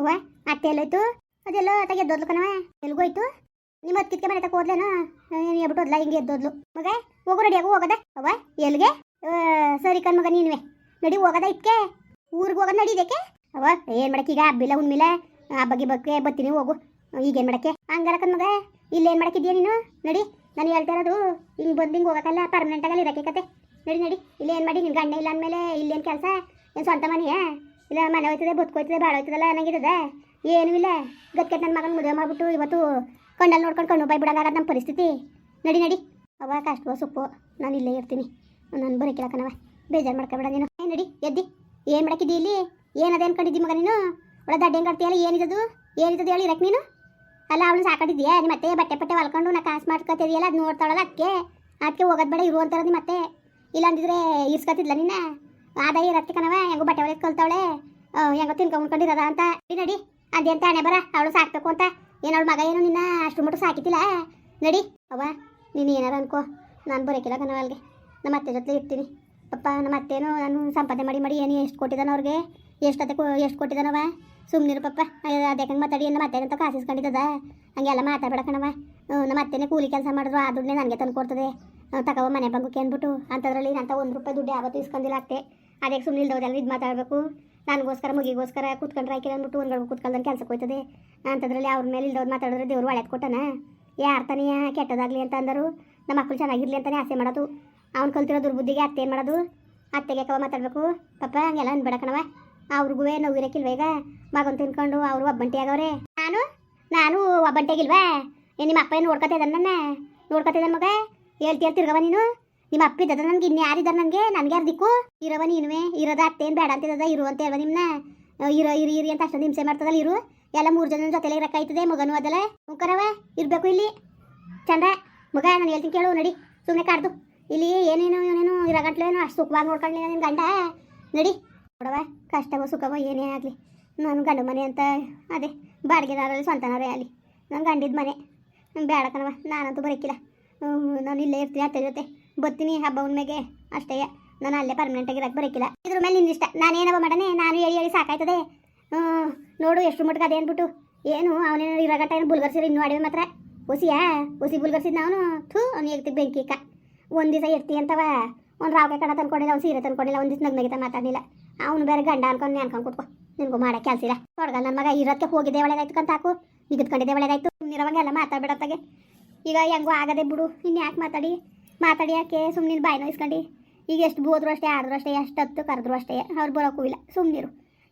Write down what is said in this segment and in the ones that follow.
ಅವ್ವ ಅತ್ತೆ ಎಲ್ಲೋಯ್ತು ಅದೆಲ್ಲ ಅತ್ತಾಗ ಎದ್ದೋದ್ಲು ಕಣವ ಎಲ್ಗೋಯ್ತು ನಿಮ್ಮ ಅತ್ತಿಗೆ ಮನೆ ತಕ ಹೋದ್ಲೇನ ಹೇಳ್ಬಿಟ್ಟು ಹೋದ್ಲ, ಹಿಂಗೆ ಎದ್ದೋದ್ಲು. ಮಗ, ಹೋಗು ರೆಡಿಯಾಗು ಹೋಗದ. ಅವ್ವ, ಎಲ್ಗೆ? ಸರಿ ಕಣ್ ಮಗ, ನೀನುವೆ. ನಡಿ, ಹೋಗದ ಇತ್ಕೆ ಊರಿಗೆ ಹೋಗೋದು ನಡಿದಕ್ಕೆ ಅವ್ವ, ಏನು ಮಾಡಕ್ಕೆ ಈಗ? ಹಬ್ಬಿಲ್ಲ, ಹುಣ್ಮಿಲ್ಲ. ಹಬ್ಬಗೆ ಬಗ್ಗೆ ಬರ್ತೀನಿ ಹೋಗು. ಈಗೇನು ಮಾಡಕ್ಕೆ? ಹಂಗಾರ ಕಣ್ ಮಗ ಇಲ್ಲೇನು ಮಾಡಕ್ಕಿದ್ಯಾ ನೀನು? ನಡಿ, ನಾನು ಹೇಳ್ತಾ ಇರೋದು, ಹಿಂಗೆ ಬಂದು ಹಿಂಗೆ ಹೋಗೋಕ್ಕಲ್ಲ ಪರ್ಮನೆಂಟಾಗಲ್ಲ ಇರಕ್ಕೆ ಕತೆ. ನಡಿ ನಡಿ. ಇಲ್ಲಿ ಏನು ಮಾಡಿ ನಿನ್ನ ಗಂಡ ಇಲ್ಲ ಅಂದಮೇಲೆ ಇಲ್ಲೇನು ಕೆಲಸ? ಏನು ಸ್ವಂತ ಮನೆಯಾ? ಇಲ್ಲ, ಮನೆ ಹೋಯ್ತದೆ ಬದುಕೋಯ್ತದೆ ಭಾಳ ಹೋಯ್ತದಲ್ಲ ಅನ್ನಂಗಿರ್ತದೆ ಏನೂ ಇಲ್ಲ. ಗತ್ಕೆಟ್ ನನ್ನ ಮಗನ ಮದುವೆ ಮಾಡಿಬಿಟ್ಟು ಇವತ್ತು ಕಣ್ಣಲ್ಲಿ ನೋಡ್ಕೊಂಡು ಕಣ್ಣು ಬೈ ಬಿಡಂಗಾಗದ ನಮ್ಮ ಪರಿಸ್ಥಿತಿ. ನಡಿ ನಡಿ. ಅವ ಕಷ್ಟವೋ ಸೊಪ್ಪು ನಾನು ಇಲ್ಲೇ ಇರ್ತೀನಿ. ನಾನು ಬರೋಕಿಲ್ಲ ಬೇಜಾರು ಮಾಡ್ಕೊಬೇಡ ನೀನು. ಏ, ನಡಿ, ಎದ್ದಿ. ಏನು ಮಾಡಕ್ಕಿದ್ದಿ ಇಲ್ಲಿ? ಏನದ ಅನ್ಕೊಂಡಿದ್ದಿ ಮಗ ನೀನು? ಒಳ ದಡ್ಡ ಹೆಂಗೆ ಕಟ್ತೀಯಲ್ಲ ಏನಿದದು? ಏನಿದದು ಹೇಳಿ ಇರಕ್ಕೆ ನೀನು ಅಲ್ಲ ಅವಳು ಸಾಕೊಂಡಿದ್ದೀಯಾ ನಿಮ್ಮ ಮತ್ತೆ ಬಟ್ಟೆ ಪಟ್ಟೆ ಹೊಲ್ಕೊಂಡು ನಾ ಕಾಸು ಮಾಡ್ಕೊತಿದೆಯಲ್ಲ ಅದು ನೋಡ್ತಾಳಲ್ಲ ಅದಕ್ಕೆ ಅದಕ್ಕೆ ಹೋಗೋದು ಬೇಡ, ಇರು ಅಂತಾರ ನಿಮ್ಮ ಮತ್ತೆ. ಇಲ್ಲ ಅಂದಿದ್ರೆ ಇರ್ಸ್ಕೊತಿದ್ಲ ನಿನ್ನ? ಆದಾಯ ಇರತ್ತೆ ಕಣವ ಹೆಂಗೋ ಬಟ್ಟೆ ಹೊಲಿದ್ ಕಲ್ತಾವಳೆ. ಹೆಂಗೋ ತಿನ್ಕೊಂಡ್ಕೊಂಡಿರದ ಅಂತ. ನಡಿ ಅದೇಂತ ಹಣೆ ಬರ, ಅವಳು ಸಾಕ್ಬೇಕು ಅಂತ. ಏನು ಅವಳ ಮಗ ಏನು ನಿನ್ನ, ಅಷ್ಟು ಮಟ್ಟು ಸಾಕಿತಿಲ್ಲ ನಡಿ, ಅವ್ವ, ನೀನು ಏನಾರ ಅನ್ಕೋ. ನಾನು ಬರೋಕಿಲ್ಲ ಕಣವ ಅಲ್ಲಿಗೆ ನಮ್ಮ ಅತ್ತೆ ಜೊತೆ ಇರ್ತೀನಿ. ಪಪ್ಪ ನಮ್ಮ ಅತ್ತೇನು ನಾನು ಸಂಪಾದನೆ ಮಾಡಿ ಮಾಡಿ ಏನು ಎಷ್ಟು ಕೊಟ್ಟಿದ್ದಾನ ಅವ್ರಿಗೆ. ಎಷ್ಟತ್ತೆ ಎಷ್ಟು ಕೊಟ್ಟಿದ್ದಾನವ ಸುಮ್ಮನಿರು ಪಪ್ಪ ಅದಕ್ಕೆ ಮಾತಾಡಿ ನಮ್ಮ ಅತ್ತೆ ಅಂತ ಕಾಸಿಸ್ಕೊಂಡಿದ್ದದ. ಹಂಗೆಲ್ಲ ಮಾತಾಡ್ಬೇಡ ಕಣವ ನಮ್ಮ ಅತ್ತೆನೇ ಕೂಲಿ ಕೆಲಸ ಮಾಡಿದ್ರು, ಆ ದುಡ್ಡನ್ನೇ ನನಗೆ ತಂದು ಕೊಡ್ತದೆ ತಗೋ ಮನೆ ಬಂಗು ಅಂದ್ಬಿಟ್ಟು. ಅಂಥದ್ರಲ್ಲಿ ನಂತ ಒಂದು ರೂಪಾಯಿ ದುಡ್ಡು ಯಾವತ್ತೂ ಇಸ್ಕೊಂಡಿಲ್ಲ ಅತ್ತೆ. ಅದಕ್ಕೆ ಸುಮ್ಮನೆ ಇಲ್ದವ್ರೆಲ್ಲ ಇದು ಮಾತಾಡಬೇಕು. ನನಗೋಸ್ಕರ ಮುಗಿಗೋಸ್ಕರ ಕೂತ್ಕೊಂಡ್ರೆ ಆಯ್ಕೆ ಅಂದ್ಬಿಟ್ಟು ಒಂದು ಕೂತ್ಕೊಳ್ದಂಗೆ ಕೆಲಸಕ್ಕೆ ಹೋಯ್ತದೆ. ಅಂತದ್ರಲ್ಲಿ ಅವ್ರ ಮೇಲೆ ಇಲ್ದವ್ರು ಮಾತಾಡಿದ್ರೆ ದೇವ್ರು ಒಳ್ಳೆದು ಕೊಟ್ಟನ? ಯಾರ ತಾನೇ ಕೆಟ್ಟದಾಗಲಿ ಅಂತ ಅಂದರು. ನಮ್ಮ ಮಕ್ಕಳು ಚೆನ್ನಾಗಿರಲಿ ಅಂತಲೇ ಆಸೆ ಮಾಡೋದು. ಅವ್ನು ಕಲ್ತಿರೋ ದುರ್ಬುದ್ಧಿಗೆ ಅತ್ತೆ ಏನು ಮಾಡೋದು? ಅತ್ತೆಗೆ ಕವ ಮಾತಾಡಬೇಕು? ಪಪ್ಪ, ಹಂಗೆಲ್ಲ ಅನ್ಬೇಡ ಕಣವ ಅವ್ರಿಗೂ ನೋವು ಇರೋಕ್ಕಿಲ್ವ ಈಗ? ಮಗನ್ ತಿನ್ಕೊಂಡು ಅವರು ಒಬ್ಬಂಟಿ ಆಗವ್ರೆ ನಾನು? ನಾನು ಒಬ್ಬಂಟಿಯಾಗಿಲ್ವಾ? ನಿಮ್ಮ ಅಪ್ಪ ಏನು ನೋಡ್ಕೊತಾ ಇದ್ದಾನೆ ನನ್ನ? ನೋಡ್ಕೊತಾ ಇದ್ದಾನೆ ಮಗ? ಹೇಳ್ತಿ ಹೇಳ್ತಿರ್ಗವ ನೀನು? ನಿಮ್ಮ ಅಪ್ಪ ಇದ್ದದ ನನಗೆ ಇನ್ನು ಯಾರಿದ್ದಾರೆ ನನಗೆ ನನಗೆ ಯಾರು ದಿಕ್ಕು? ಇರವ ನೀನುವೆ, ಇರೋದ ಅತ್ತೇನು ಬೇಡ ಅಂತಿದ್ದದ, ಇರು ಅಂತ ಹೇಳ್ವ ನಿಮ್ಮನ್ನ ಇರೋ, ಇರಿ ಇರಿ ಅಂತ ಅಷ್ಟೊಂದು ಹಿಂಸೆ ಮಾಡ್ತದಲ್ಲ ಇರು. ಎಲ್ಲ ಮೂರು ಜನ ಜೊತೆಲೆ ಆಯ್ತದೆ ಮಗನೂ ಅದಲ್ಲ. ಮುಖರವ ಇರಬೇಕು ಇಲ್ಲಿ. ಚಂದ ಮಗ, ನಾನು ಹೇಳ್ತೀನಿ ಕೇಳು, ನಡಿ. ಸುಮ್ಮನೆ ಕಾಡ್ದು. ಇಲ್ಲಿ ಏನೇನು ಏನೇನು ಇರಗಂಟ್ಲೇನು ಅಷ್ಟು ಸುಖವಾಗಿ ನೋಡ್ಕೊಳ್ಳಿ ನಿನ್ನ ಗಂಡ. ನಡಿ. ನೋಡವ ಕಷ್ಟವೋ ಸುಖವೋ ಏನೇ ಆಗಲಿ. ನಾನು ಗಂಡು ಮನೆ ಅಂತ, ಅದೇ, ಬಾಡಿಗೆದಾರಲ್ಲಿ ಸ್ವಂತನಾರೇ ಅಲ್ಲಿ ನನ್ನ ಗಂಡಿದ ಮನೆ. ಬೇಡ ಕಣವ ನಾನಂತೂ ಬರೋಕ್ಕಿಲ್ಲ ನಾನು ಇಲ್ಲೇ ಇರ್ತೀನಿ ಅತ್ತೆ ಜೊತೆ. ಬರ್ತೀನಿ ಹಬ್ಬ ಹುಣ್ಣಿಮೆಗೆ ಅಷ್ಟೇ, ನಾನು ಅಲ್ಲೇ ಪರ್ಮನೆಂಟಾಗಿ ಇರಕ್ಕೆ ಬರೋಕ್ಕಿಲ್ಲ ಇದ್ರ ಮೇಲೆ ನಿನ್ನ ಇಷ್ಟ. ಏನಪ್ಪ ಮಾಡನೆ ನಾನು ಹೇಳಿ ಹೇಳಿ ಸಾಕಾಯ್ತದೆ. ನೋಡು ಎಷ್ಟು ಮಟ್ಟಿಗೆ ಅದೇ ಅಂದ್ಬಿಟ್ಟು ಏನು ಅವನೇನು ಇರಗಟ್ಟ ಏನು ಬುಲ್ಗರ್ಸಿರಿ ಇನ್ನೂ ಆಡಿವೆ ಮಾತ್ರ? ಹುಸಿಯಾ? ಹುಸಿ ಬುಲ್ಗರ್ಸಿದ್ ನಾನು ಥೂ, ಅವ್ನು ಹೇಳ್ತಿ ಬೆಂಕಿ ಕ. ಒಂದು ದಿವಸ ಎತ್ತಿ ಅಂತವ. ಒಂದು ರಾವ್ ಕಣ ತಂದ್ಕೊಂಡಿಲ್ಲ, ಅವ್ನು ಸೀರೆ ತಂದ್ಕೊಂಡಿಲ್ಲ, ಒಂದು ದಿವಸ ನಗ್ನಗಿತ ಮಾತಾಡಲಿಲ್ಲ. ಅವ್ನು ಬೇರೆ ಗಂಡ ಅನ್ಕೊಂಡು ಅನ್ಕೊಂಡು ಕೂತ್ಕೊ. ನಿನ್ಗೂ ಮಾಡೋ ಕೆಲಸ ಇಲ್ಲ. ತೊಡ್ಗ ನನ್ನ ಮಗ ಇರೋದಕ್ಕೆ ಹೋಗಿದ್ದೆ ಒಳ್ಳೇದಾಯ್ತು ಅಂತ ಹಾಕು. ಇದ್ಕೊಂಡಿದ್ದೆ ಒಳ್ಳೇದಾಯ್ತು ಇರೋವಾಗೆಲ್ಲ ಮಾತಾಡ್ಬೇಡತ್ತಾಗೆ ಈಗ ಹೆಂಗೋ ಆಗದೆ ಬಿಡು. ಇನ್ನು ಯಾಕೆ ಮಾತಾಡಿ? ಮಾತಾಡಿ ಯಾಕೆ ಸುಮ್ಮನೆ ಬಾಯಿ ನೋಯಿಸ್ಕೊಂಡು ಈಗ ಎಷ್ಟು ಬೋದ್ರು ಅಷ್ಟೇ ಆಡಿದ್ರು ಅಷ್ಟೇ ಎಷ್ಟು ಹತ್ತು ಕರೆದ್ರು ಅಷ್ಟೇ ಅವ್ರು ಬರೋಕ್ಕೂ ಇಲ್ಲ. ಸುಮ್ಮನಿರು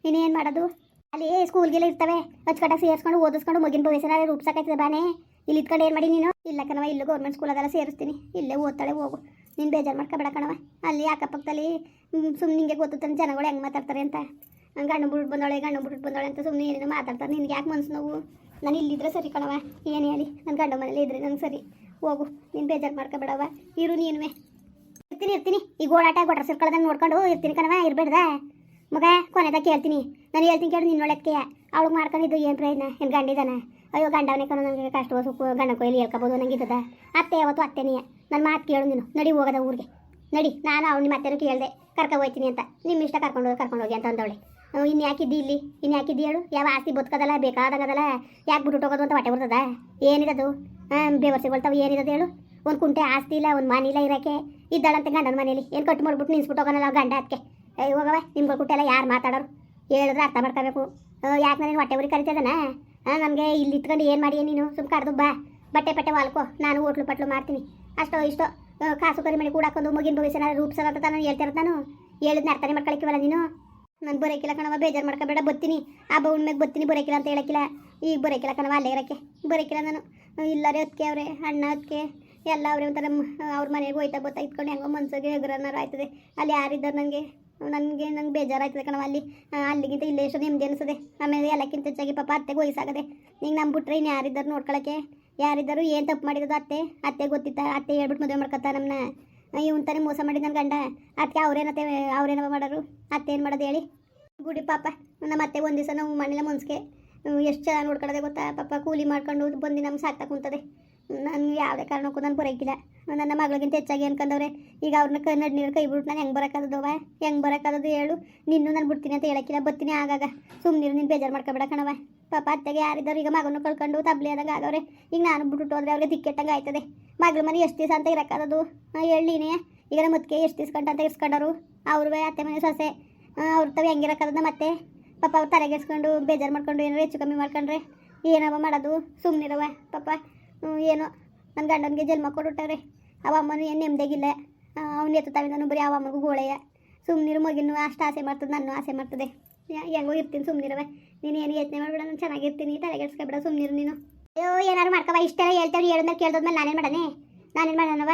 ಇನ್ನೇನು ಮಾಡೋದು? ಅಲ್ಲಿ ಸ್ಕೂಲ್ಗೆಲ್ಲ ಇರ್ತವೆ. ಅಚ್ಚುಕಟ್ಟಾಗಿ ಸೇರಿಸ್ಕೊಂಡು, ಓದಿಸ್ಕೊಂಡು, ಮಗಿನ ಭವಿಷ್ಯನ ರೂಪಿಸಕೈತದೆ ಬಾನೆ. ಇಲ್ಲಿ ಇದ್ಕೊಂಡು ಏನು ಮಾಡಿ ನೀನು? ಇಲ್ಲ ಕಣವ ಇಲ್ಲೂ ಗೌರ್ಮೆಂಟ್ ಸ್ಕೂಲಾಗೆಲ್ಲ ಸೇರಿಸ್ತೀನಿ. ಇಲ್ಲೇ ಓದ್ತಾಳೆ, ಹೋಗು. ನೀನು ಬೇಜಾರು ಮಾಡ್ಕೊಬೇಡ ಕಣವ ಅಲ್ಲಿ ಅಕ್ಕಪಕ್ಕದಲ್ಲಿ ಸುಮ್ಮನೆ ನಿಂಗೆ ಗೊತ್ತಾನೆ ಜನಗಳು ಹೆಂಗೆ ಮಾತಾಡ್ತಾರೆ ಅಂತ. ಗಂಡು ಬಿಟ್ಟು ಬಂದೋಳೆ ಗಂಡು ಬಿಟ್ಟು ಬಂದೋಳೆ ಅಂತ ಸುಮ್ಮನೆ ಏನೇನೋ ಮಾತಾಡ್ತಾರೆ. ನಿನ್ಗೆ ಯಾಕೆ ಮನಸ್ಸು ನೋವು? ನಾನು ಇಲ್ಲಿದ್ರೆ ಸರಿ ಕಣವ ಏನು ಹೇಳಿ? ನನ್ನ ಗಂಡ ಮನೇಲಿ ಇದ್ರೆ ನಂಗೆ ಸರಿ. ಹೋಗು. ನೀನು ಬೇಜಾರು ಮಾಡ್ಕೊಬೇಡವ ಇರು ನೀನುವೆ. ಇರ್ತೀನಿ ಇರ್ತೀನಿ. ಈಗ ಓಡಾಟ ಗೊಟ್ರ ಸಿರ್ಕೊಳ್ಳೋದನ್ನ ನೋಡ್ಕೊಂಡು ಇರ್ತೀನಿ ಕಣವ ಇರ್ಬೇಡ್ದ. ಮಗ ಕೊನೆದಾಗ ಕೇಳ್ತೀನಿ ನಾನು ಹೇಳ್ತೀನಿ ಕೇಳು ನಿನ್ನ ಒಳ್ಳೆದಕ್ಕೆ ಅವಳು ಮಾಡ್ಕೊಂಡಿದ್ದು ಏನು ಪ್ರಯತ್ನ ಏನು ಗಂಡಿದಾನ? ಅಯ್ಯೋ, ಗಂಡವನೇ ಕಣ ನನಗೆ ಕಷ್ಟ ಸುಖ ಗಂಡ ಕೊಯ್ಲಿ ಹೇಳ್ಕೊಬೋದು ನಂಗಿದ್ದದ ಅತ್ತೆ ಯಾವತ್ತು ಅತ್ತೆನೇ ನನ್ನ ಮಾತು ಕೇಳು ನೀನು. ನಡಿ ಹೋಗದ ಊರಿಗೆ. ನಡಿ, ನಾನು ಅವ್ನು ನಿಮ್ಮ ಅತ್ತೆನೂ ಕೇಳಿದೆ. ಕರ್ಕೊ ಅಂತ. ನಿಮ್ಮ ಇಷ್ಟ ಕರ್ಕೊಂಡು ಹೋಗಿ ಕರ್ಕೊಂಡು ಹೋಗಿ ಅಂತ ಅಂದವಳೆ. ಇನ್ನು ಯಾಕಿದ್ದಿ ಇಲ್ಲಿ? ಇನ್ನು ಯಾಕಿದ್ದಿ ಹೇಳು? ಯಾವ ಆಸ್ತಿ ಬದುಕದಲ್ಲ, ಬೇಕಾದಂಗದಲ್ಲ? ಯಾಕೆ ಬಿಟ್ಟು ಹೋಗೋದು ಅಂತ ಹೊಟ್ಟೆ ಬರ್ತದ ಏನಿರೋದು? ಹಾಂ ಬೇವರ್ಸಿಗೊಳ್ತಾವ ಏನಿರೋದು ಹೇಳು? ಒಂದು ಕುಂಟೆ ಆಸ್ತಿ ಇಲ್ಲ, ಒಂದು ಮನೆ ಇಲ್ಲ ಇರೋಕ್ಕೆ. ಇದ್ದಾಳಂತೆ ಗಂಡನ ಮನೇಲಿ ಏನು ಕಟ್ ಮಾಡ್ಬಿಟ್ಟು ನಿನ್ಸ್ಬಿಟ್ಟು ಹೋಗೋಣಲ್ಲ ಗಂಡ ಅದಕ್ಕೆ ಹೋಗವ ನಿಮ್ಮ ಕುಟ್ಟೆಲ್ಲ ಯಾರು ಮಾತಾಡೋರು? ಹೇಳಿದ್ರೆ ಅರ್ಥ ಮಾಡ್ಕೋಬೇಕು. ಯಾಕೆ ನಾನು ಹೊಟ್ಟೆ ಬರಿ ಕರಿತದನ ನಮಗೆ ಇಲ್ಲಿ ಇತ್ಕೊಂಡು ಏನು ಮಾಡಿ ನೀನು? ಸುಮ್ ಕಡ್ದು ಬಾ. ಬಟ್ಟೆ ಪಟ್ಟೆ ವಾಲ್ಕೋ. ನಾನು ಹೋಟ್ಲು ಪಟ್ಲು ಮಾಡ್ತೀನಿ. ಅಷ್ಟೋ ಇಷ್ಟೋ. ಕಾಸು ಕರಿ ಮಾಡಿ ಕೂಡಾಕೊಂಡು ಮುಗಿನ ಭವಿಷ್ಯನ ರೂಪಿಸೋದಂತ ನಾನು ಹೇಳ್ತಿರೋದು ನಾನು. ಹೇಳಿದ್ನ ಅರ್ಥನೇ ಮಾಡ್ಕೊಳಕ್ಕಿವಲ್ಲ ನೀನು? ನಾನು ಬರೋಕಿಲ್ಲ ಕಣವ ಬೇಜಾರು ಮಾಡ್ಕೋಬೇಡ, ಬತ್ತೀನಿ. ಬಣ್ಣ ಮ್ಯಾಗೆ ಬತ್ತೀನಿ, ಬರೋಕಿಲ್ಲ ಅಂತ ಹೇಳಕ್ಕಿಲ್ಲ ಈಗ ಬರೋಕಿಲ್ಲ ಕಣವ ಅಲ್ಲೇ ಇರೋಕ್ಕೆ. ಬರೋಕಿಲ್ಲ ನಾನು. ಇಲ್ಲರೇ ಅದಕ್ಕೆ ಅವರೇ, ಅಣ್ಣ ಅದಕ್ಕೆ ಎಲ್ಲ ಅವ್ರೆ ಒಂಥರ ಅವ್ರ ಮನೆಗೆ ಹೋಯ್ತಾ ಬತ್ತಾ ಇಟ್ಕೊಂಡು ಹೆಂಗೋ ಮನ್ಸಿಗೆ ಎಗರನ್ನಾರು ಆಯ್ತದೆ. ಅಲ್ಲಿ ಯಾರಿದ್ದಾರೆ ನನಗೆ ನನಗೆ, ನಂಗೆ ಬೇಜಾರಾಯ್ತದೆ ಕಣವ ಅಲ್ಲಿ. ಅಲ್ಲಿಗಿಂತ ಇಲ್ಲೇ ಎಷ್ಟು ನೆಮ್ಮದಿ ಅನಿಸ್ತದೆ ಆಮೇಲೆ ಎಲ್ಲಕ್ಕಿಂತ ಹೆಚ್ಚಾಗಿ ಪಾಪ ಅತ್ತೆಗೆ ವಯಸ್ಸಾಗದೆ. ನಿಂಗೆ ನಂಬಿಟ್ರೆ ಇನ್ನು ಯಾರಿದ್ದಾರೆ ನೋಡ್ಕೊಳಕ್ಕೆ? ಯಾರಿದ್ದಾರು ಏನು ತಪ್ಪು ಮಾಡಿರೋದು ಅತ್ತೆ? ಅತ್ತೆ ಗೊತ್ತಿತ್ತ? ಅತ್ತೆ ಹೇಳ್ಬಿಟ್ಟು ಮದುವೆ ಮಾಡ್ಕೊತ ನಮ್ಮನ್ನ ಇವನ್ ತಾನೇ ಮೋಸ ಮಾಡಿ ನನ್ನ ಗಂಡ. ಅದಕ್ಕೆ ಅವ್ರೇನತ್ತೆ, ಅವ್ರೇನವ ಮಾಡೋರು? ಅತ್ತೆ ಏನು ಮಾಡೋದು ಹೇಳಿ? ಗುಡಿ ಪಾಪ, ನಮ್ಮ ಅತ್ತೆ ಒಂದು ದಿವಸ ನಾವು ಮನೇಲೆ ಮುನ್ಸ್ಕೆ ಎಷ್ಟು ಚೆನ್ನಾಗಿ ನೋಡ್ಕೊಳ್ಳೋದೆ ಗೊತ್ತಾ? ಪಾಪ ಕೂಲಿ ಮಾಡ್ಕೊಂಡು ಬಂದು ನಮ್ಗೆ ಸಾಕ್ತಾ ಕುಂತದೆ. ನಾನು ಯಾವುದೇ ಕಾರಣಕ್ಕೂ ನಾನು ಬರೋಕ್ಕಿಲ್ಲ. ನನ್ನ ಮಗಳಿಗಿಂತ ಹೆಚ್ಚಾಗಿ ಅನ್ಕೊಂಡವ್ರೆ ಈಗ ಅವ್ರನ್ನ ಕನ್ನಡ ನೀರು ಕೈ ಬಿಟ್ಟು ನಾನು ಹೆಂಗೆ ಬರೋಕ್ಕಾಗದವ ಹೆಂಗೆ ಬರೋಕ್ಕಾದದು ಹೇಳು. ನಿನ್ನೂ ನಾನು ಬಿಡ್ತೀನಿ ಅಂತ ಹೇಳಕ್ಕಿಲ್ಲ. ಬರ್ತೀನಿ ಆಗಾಗ. ಸುಮ್ಮನೆ ನೀನು ಬೇಜಾರು ಮಾಡ್ಕೊಬೇಡ ಕಣವ ಪಾಪ ಅತ್ತೆಗೆ ಯಾರಿದ್ದಾರೆ ಈಗ ಮಗನ ಕಳ್ಕೊಂಡು ತಬ್ಲಿ ಆದಂಗೆ ಆಗವ್ರೆ. ಈಗ ನಾನು ಬಿಟ್ಟು ಹೋದ್ರೆ ಅವ್ರಿಗೆ ದಿಕ್ಕೆಟ್ಟಂಗೆ ಆಯ್ತದೆ. ಮಗಳ ಮನೆ ಎಷ್ಟು ದಿವಸ ಅಂತ ಇರೋಕ್ಕಾದದು ಹೇಳಿನೇ ಈಗ ನಮ್ಮ ಮುತ್ತಿಗೆ ಎಷ್ಟು ದಿವ್ಸಕಂಟ ಅಂತ ಇರ್ಸ್ಕೊಂಡರು ಅವ್ರವೇ ಅತ್ತೆ ಮನೆ ಸೊಸೆ. ಅವ್ರ ತಾವು ಹೆಂಗಿರಕ್ಕದ ಮತ್ತೆ ಪಾಪ ಅವ್ರು ತಲೆಗೆಸ್ಕೊಂಡು ಬೇಜಾರು ಮಾಡ್ಕೊಂಡು ಏನಾರು ಹೆಚ್ಚು ಕಮ್ಮಿ ಮಾಡ್ಕೊಂಡ್ರೆ ಏನವ ಮಾಡೋದು? ಸುಮ್ಮನಿರವ ಪಾಪ. ಹ್ಮ್, ಏನೋ. ನನ್ನ ಗಂಡನಿಗೆ ಜನ್ಮ ಕೊಟ್ಬಿಟ್ಟವ್ರೆ ಅವ ಅಮ್ಮನೂ ಏನು ನೆಮ್ಮದಿಗಿಲ್ಲ ಅವ್ನು ತಾವಿಂದನು ಬರೀ ಅವ ಅಮ್ಮಗೂ ಗೋಳೆಯ ಸುಮ್ಮನಿರು ಮಗಿನ ಅಷ್ಟು ಆಸೆ ಮಾಡ್ತದೆ ನಾನು ಆಸೆ ಮಾಡ್ತದೆ. ಹೆಂಗೋ ಇರ್ತೀನಿ ಸುಮ್ಮನಿರುವೆ ನೀನು ಏನು ಯೋಚನೆ ಮಾಡಿಬಿಡ, ನಾನು ಚೆನ್ನಾಗಿರ್ತೀನಿ. ತಲೆಗೆಡ್ಸ್ಕೊಬೇಡ ಸುಮ್ಮನಿರು ನೀನು. ಅಯ್ಯೋ, ಏನಾರು ಮಾಡ್ಕವ ಇಷ್ಟೆಲ್ಲ ಹೇಳಿದ್ರೆ ಹೇಳಿದ್ಮೇಲೆ ಕೇಳ್ದದ್ಮೇಲೆ ನಾನೇನು ಮಾಡನೆ ನಾನೇನು ಮಾಡೋಣವ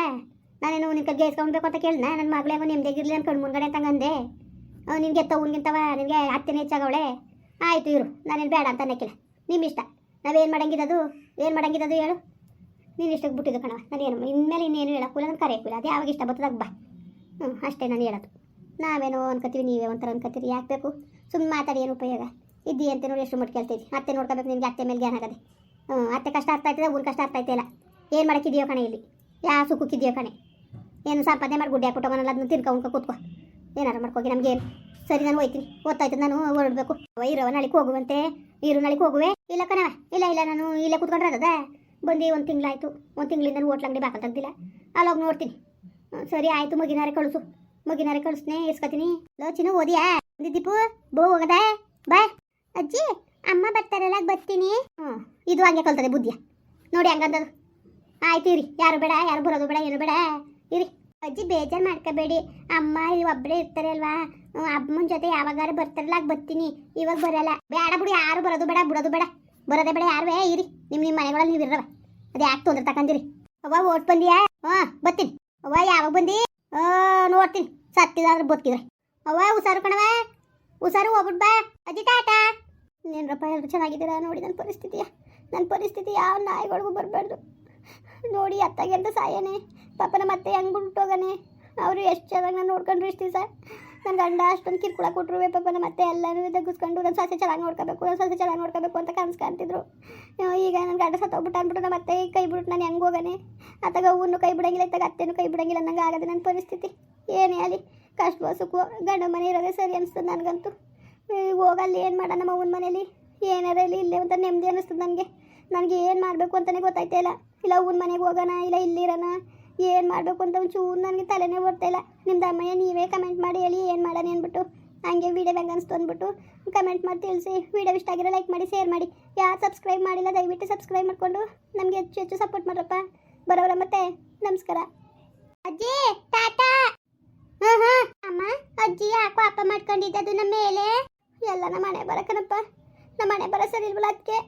ನಾನೇನು ನಿನ್ನ ಕೈ ಗೇಸ್ಕೊಳ್ಬೇಕು ಅಂತ ಕೇಳ್ದೆ ನನ್ನ ಮಗಳು ಹೆಂಗೋ ನೆಮ್ಮದಿಗಿರ್ಲಿ ನನ್ನ ಕಣ್ಣು ಮುಂದ್ಗಡೆ ಅಂತ ಹಂಗಂದೆ. ನಿನಗೆ ಎತ್ತವನ್ಗಿಂತವ ನಿನಗೆ ಹತ್ತಿನ ಹೆಚ್ಚಾಗವಳೆ. ಆಯಿತು ಇರು, ನಾನೇನು ಬೇಡ ಅಂತ ಅನ್ನಕ್ಕಿಲ್ಲ. ನಿಮ್ಮ ಇಷ್ಟ ನಾವೇನು ಮಾಡಂಗಿರೋದು ಏನು ಮಾಡಂಗಿರೋದು ಹೇಳು. ನೀನು ಇಷ್ಟಕ್ಕೆ ಬಿಟ್ಟಿದ್ದು ಕಣ ನಾನೇನು ಇನ್ಮೇಲೆ ಇನ್ನೇನು ಹೇಳಕ್ಕಿಲ್ಲ ನಾನು ಕರೆಯಕ್ಕಿಲ್ಲ ಅದು ಯಾವಾಗ ಇಷ್ಟ ಬರ್ತದಾಗ ಬಾ. ಹ್ಞೂ ಅಷ್ಟೇ ನಾನು ಹೇಳೋದು. ನಾವೇನೋ ಅನ್ಕೋತೀವಿ ನೀವೇ ಒಂಥರ ಅನ್ಕೋತೀರಿ ಯಾಕೆ ಬೇಕು? ಸುಮ್ಮನೆ ಮಾತಾಡಿ, ಏನು ಉಪಯೋಗ? ಇದ್ದೀ ಅಂತ ನೋಡಿ ಎಷ್ಟು ಮಟ್ಟಿಗೆ ಕೇಳ್ತೀವಿ ಅತ್ತೆ ನೋಡ್ಕೋಬೇಕು ನಿಮಗೆ ಅತ್ತೆ ಮೇಲೆ ಜ್ಞಾನ ಆಗದೆ. ಹ್ಞೂ ಅತ್ತೆ ಕಷ್ಟ ಆಗ್ತಾ ಆಯ್ತದೆ, ಊರು ಕಷ್ಟ ಆಗ್ತಾ ಆಯ್ತಿಲ್ಲ ಏನು ಮಾಡೋಕ್ಕಿದ್ಯೋ ಕಣೆ ಇಲ್ಲಿ? ಯಾ ಸುಖಕ್ಕಿದೆಯೋ ಕಣೆ? ಏನು ಸಂಪಾದನೆ ಮಾಡಿ, ಗುಡ್ಡೆ ಹಾಕ್ಬಿಟ್ಟು ಅದನ್ನ ತಿನ್ಕೊಂಡ್ಕೊ ಕೂತ್ಕೋ. ಏನಾರು ಮಾಡ್ಕೋಗಿ ನಮಗೇನು ಸರಿ, ನಾನು ಹೋಯ್ತೀನಿ. ಓದ್ತಾಯ್ತು ನಾನು ಹೊರಡಬೇಕು ಇರವ ನಾಳೆಗೆ ಹೋಗುವಂತೆ. ಇರು ನಾಳೆಗೆ ಹೋಗುವೆ. ಇಲ್ಲ ಕಣವ ಇಲ್ಲ ಇಲ್ಲ, ನಾನು ಇಲ್ಲೇ ಕೂತ್ಕೊಂಡ್ರೆ ಅದ ಬಂದು ಒಂದು ತಿಂಗಳಾಯಿತು. ಒಂದು ತಿಂಗಳಿಂದ ಹೋಟ್ಲ ಅಂಗಡಿ ಬಾಕಲ್ ತೆಗ್ದಿಲ್ಲ. ಅಲ್ಲೋಗಿ ನೋಡ್ತೀನಿ. ಸರಿ, ಆಯಿತು, ಮಗಿನಾರೆ ಕಳಿಸು. ಮಗಿನಾರೆ ಕಳಿಸ್ನೆ, ಇಸ್ಕೊತೀನಿ. ಲೋ, ಚಿನ್ನು, ಓದಿಯಾ? ದೀಪು ಬೋ, ಹೋಗದ? ಬಾಯ್ ಅಜ್ಜಿ, ಅಮ್ಮ ಬರ್ತಾರಲ್ಲ ಬರ್ತೀನಿ. ಹ್ಞೂ ಇದು ಹಂಗೆ ಕಲ್ತದೆ ಬುದ್ಧಿಯ ನೋಡಿ ಹಂಗಂದದು ಆಯ್ತು, ಇರಿ. ಯಾರು ಬೇಡ, ಯಾರು ಬರೋದು ಬೇಡ, ಏನು ಬೇಡ. ಇರಿ. ಅಜ್ಜಿ, ಬೇಜಾರು ಮಾಡ್ಕೋಬೇಡಿ. ಅಮ್ಮ ಒಬ್ಬರೇ ಇರ್ತಾರೆ ಅಲ್ವಾ? ಅಮ್ಮನ ಜೊತೆ ಯಾವಾಗಾರು ಬರ್ತಾರಲ್ಲ ಬರ್ತೀನಿ. ಇವಾಗ ಬರಲ್ಲ. ಬೇಡ ಬಿಡಿ, ಯಾರು ಬರೋದು ಬೇಡ, ಬಿಡೋದು ಬೇಡ. ಬರೋದೇ ಬೇಡ, ಯಾರುವೇ? ಇರಿ. ನಿಮ್ಮ ನಿಮ್ಮ ಮನೆಗಳಲ್ಲಿ ನೀವು ಇರವ ಅದು ಯಾಕೆ ತೊಂದರೆ ತಕಂದಿರಿ. ಅವ್ವ ಓಟ್ ಬಂದಿಯಾ? ಹಾ ಬತ್ತೀನಿ ಅವ್ವ ಯಾವಾಗ ಬಂದಿ? ನೋಡ್ತೀನಿ. ಸತ್ತಿದಾದ್ರೆ ಬದುಕಿದ್ರೆ. ಅವ್ವ, ಹುಷಾರು ಕಣವ ಹುಷಾರು ಹೋಗ್ಬಿಟ್ ಬಾ. ಅಜ್ಜಿ ಟಾಟಾ ನೆನ್ರಪ್ಪ ಎಲ್ಲರೂ ಚೆನ್ನಾಗಿದ್ದೀರಾ? ನೋಡಿ ನನ್ನ ಪರಿಸ್ಥಿತಿಯ. ನನ್ನ ಪರಿಸ್ಥಿತಿ ಯಾವ ನಾಯಿಗಳಿಗೂ ಬರಬಾರ್ದು. ನೋಡಿ ಅತ್ತಾಗೆ ಅಂತ ಸಾಯನೆ. ಪಾಪ ನಮ್ಮ ಅತ್ತೆ ಹೆಂಗೆ ಬಿಟ್ಟೋಗನೆ ಅವರು ಎಷ್ಟು ಚೆನ್ನಾಗಿ ನಾನು ನೋಡ್ಕೊಂಡ್ರು ಇಷ್ಟು ದಿವಸ. ನನ್ನ ಗಂಡ ಅಷ್ಟೊಂದು ಕಿರ್ಕುಳ ಕೊಟ್ಟರು ಪಾಪ ನಮ್ಮ ಮತ್ತೆ ಎಲ್ಲನೂ ದಗ್ಗಿಸ್ಕೊಂಡು ನನ್ನ ಸೊಸೆ ಚೆನ್ನಾಗಿ ನೋಡ್ಕೋಬೇಕು ನನ್ನ ಸೊಸೆ ಚೆನ್ನಾಗಿ ನೋಡ್ಕೋಬೇಕು ಅಂತ ಕನ್ಸು ಕಾಣ್ತಿದ್ರು. ಈಗ ನನ್ನ ಗಂಡ ಸತ್ತೋಗ್ಬಿಟ್ಟು ಅಂದ್ಬಿಟ್ಟು ನಮ್ಮ ಮತ್ತೆ ಕೈ ಬಿಟ್ಟು ನಾನು ಹೆಂಗೆ ಹೋಗನೆ? ಅತ್ತಾಗ ಹೂವನ್ನು ಕೈ ಬಿಡಂಗಿಲ್ಲ ಇತ್ತಾಗ ಅತ್ತೆನೂ ಕೈ ಬಿಡಂಗಿಲ್ಲ, ನಂಗೆ ಆಗದೆ ನನ್ನ ಪರಿಸ್ಥಿತಿ. ಏನೇ ಅಲ್ಲಿ ಕಷ್ಟ ಸುಖ, ಗಂಡ ಮನೆ ಇರೋದೇ ಸರಿ ಅನಿಸ್ತದೆ ನನಗಂತೂ. ಹೋಗಲ್ಲಿ ಏನು ಮಾಡೋಣ ನಮ್ಮ ಅವ್ವನ ಮನೇಲಿ? ಏನಾರ ಇಲ್ಲಿ ಇಲ್ಲೇ ಅಂತ ನೆಮ್ಮದಿ ಅನ್ನಿಸ್ತದೆ ನನಗೆ. ನನಗೆ ಏನು ಮಾಡಬೇಕು ಅಂತಲೇ ಗೊತ್ತಾಯ್ತಾ ಇಲ್ಲ. ಇಲ್ಲ ಅವ್ವನ ಮನೆಗೆ ಹೋಗೋಣ, ಇಲ್ಲ ಇಲ್ಲಿರೋಣ ಏನು ಮಾಡಬೇಕು ಅಂತ ಒಂಚೂರು ನನಗೆ ತಲೆನೇ ಬರ್ತಾ ಇಲ್ಲ. ನಿಮ್ದು ಅಮ್ಮಯ್ಯ, ನೀವೇ ಕಮೆಂಟ್ ಮಾಡಿ ಹೇಳಿ ಏನು ಮಾಡೋಣ ಅಂದ್ಬಿಟ್ಟು. ಹಂಗೆ ವೀಡಿಯೋ ಹೆಂಗೆ ಅನಿಸ್ತು ಅಂದ್ಬಿಟ್ಟು ಕಮೆಂಟ್ ಮಾಡಿ ತಿಳಿಸಿ. ವೀಡಿಯೋ ಇಷ್ಟ ಆಗಿರೋ ಲೈಕ್ ಮಾಡಿ ಶೇರ್ ಮಾಡಿ. ಯಾರು ಸಬ್ಸ್ಕ್ರೈಬ್ ಮಾಡಿಲ್ಲ, ದಯವಿಟ್ಟು ಸಬ್ಸ್ಕ್ರೈಬ್ ಮಾಡಿಕೊಂಡು. ನಮಗೆ ಹೆಚ್ಚು ಹೆಚ್ಚು ಸಪೋರ್ಟ್ ಮಾಡ್ರಪ್ಪ. ಬರೋರ ಮತ್ತೆ. ನಮಸ್ಕಾರ. ಅಜ್ಜಿ ಟಾಟಾ ಹಾಂ ಹಾಂ ಅಮ್ಮ, ಅಜ್ಜಿ, ಯಾಕೋ ಅಪ್ಪ ಮಾಡ್ಕೊಂಡಿದ್ದದು ನಮ್ಮ ಮೇಲೆ? ಎಲ್ಲ ನಮ್ಮ ಮನೆ ಬರಕನಪ್ಪ ನಮ್ಮ ಮನೆ ಬರೋ ಸರಿ ಇಲ್ವಲ್ಲ ಅದಕ್ಕೆ